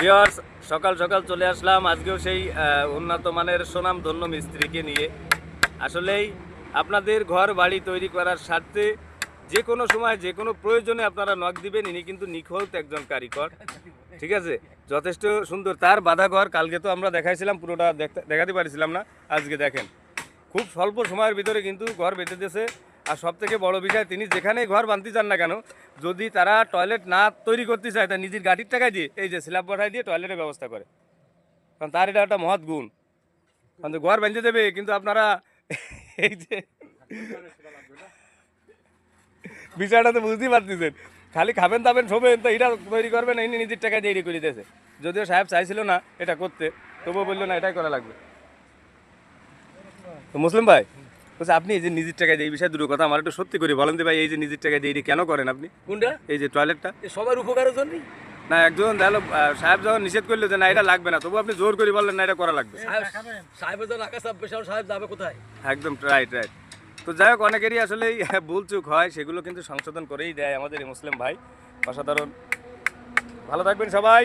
Viewers সকাল সকাল চলে আসলাম। আজকেও সেই উন্নত মানের সোনাম ধন্য মিস্ত্রিকে নিয়ে। আসলেই আপনাদের ঘর বাড়ি তৈরি করার স্বার্থে যে কোনো সময়, যে কোনো প্রয়োজনে আপনারা নখ দিবেন। ইনি কিন্তু নিখোঁজ একজন কারিগর। ঠিক আছে? যথেষ্ট সুন্দর। তার বাধা ঘর, কালকে তো আমরা দেখাইছিলাম, পুরোটা দেখাতে পারছিলাম না। আজকে দেখেন। খুব স্বল্প সময়ের ভিতরে কিন্তু ঘর বেঁধে দিয়েছে। আর সব থেকে বড় বিষয়, তিনি যেখানেই ঘর বানতে চান না কেন, যদি তারা টয়লেট না তৈরি করতে চায়, তা নিজের গাড়ির টাকায় দিয়ে, এই যে স্ল্যাব বসায় দিয়ে টয়লেটের ব্যবস্থা করে। কারণ তার এটা একটা মহৎ গুণ। কারণ ঘর বেঁধে দেবে, কিন্তু আপনারা এই যে বিষয়টা তো বুঝতেই পারতেছেন। খালি খাবেন, দাবেন, শোবেন, তো এটা তৈরি করবেন এই নিজের টাকায় তৈরি করে দিয়েছে। যদিও সাহেব চাইছিল না এটা করতে, তবুও বলল না, এটাই করা লাগবে। তো মুসলিম ভাই বলছে আপনি এই যে নিজের টাকায় এই বিষয়ে দুটো কথা আমার একটু সত্যি করে বলেন তো ভাই এই যে নিজের টাকায় দিয়ে কেন করেন আপনি? কোনটা? এই যে টয়লেটটা সবার উপকারের জন্যই? না একজন আহ, সাহেব যখন নিষেধ করল যে না এটা লাগবে না তবু আপনি জোর করে বললেন না এটা করা লাগবে। সাহেব যখন আকাশ সাহেব যাবে কোথায়? একদম রাইট রাইট তো যাই হোক অনেকেরই আসলে ভুল চুক হয় সেগুলো কিন্তু সংশোধন করেই দেয় আমাদের মুসলিম ভাই। অসাধারণ। ভালো থাকবেন সবাই।